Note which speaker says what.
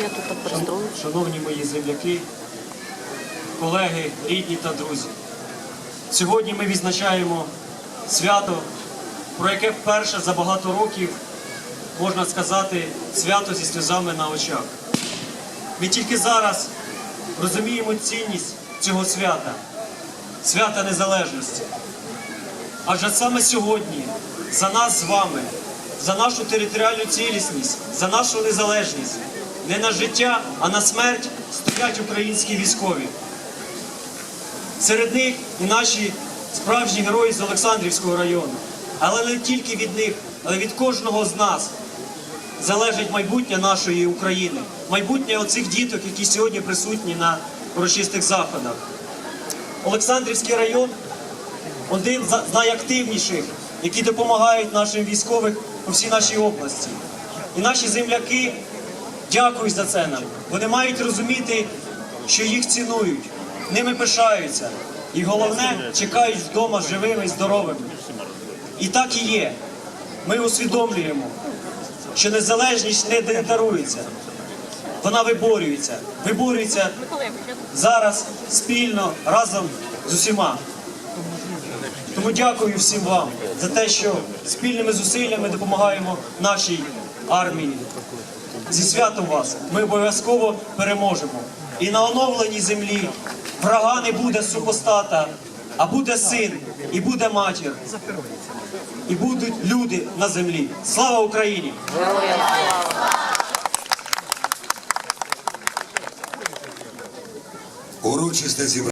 Speaker 1: Я тут пристрою.
Speaker 2: Шановні мої земляки, колеги, рідні та друзі, сьогодні ми відзначаємо свято, про яке вперше за багато років можна сказати свято зі сльозами на очах. Ми тільки зараз розуміємо цінність цього свята, свята незалежності. Адже саме сьогодні за нас з вами, за нашу територіальну цілісність, за нашу незалежність, не на життя, а на смерть стоять українські військові. Серед них і наші справжні герої з Олександрівського району. Але не тільки від них, але від кожного з нас залежить майбутнє нашої України, майбутнє оцих діток, які сьогодні присутні на урочистих заходах. Олександрівський район один з найактивніших, які допомагають нашим військовим по всій нашій області. І наші земляки дякують за це нам. Вони мають розуміти, що їх цінують, ними пишаються. І головне, чекають вдома живими і здоровими. І так і є. Ми усвідомлюємо, що незалежність не дарується, вона виборюється. Виборюється зараз спільно разом з усіма. Тому дякую всім вам за те, що спільними зусиллями допомагаємо нашій армії. Зі святом вас ми обов'язково переможемо. І на оновленій землі врага не буде супостата, а буде син, і буде матір, і будуть люди на землі. Слава Україні!
Speaker 3: Урочисте зібрання.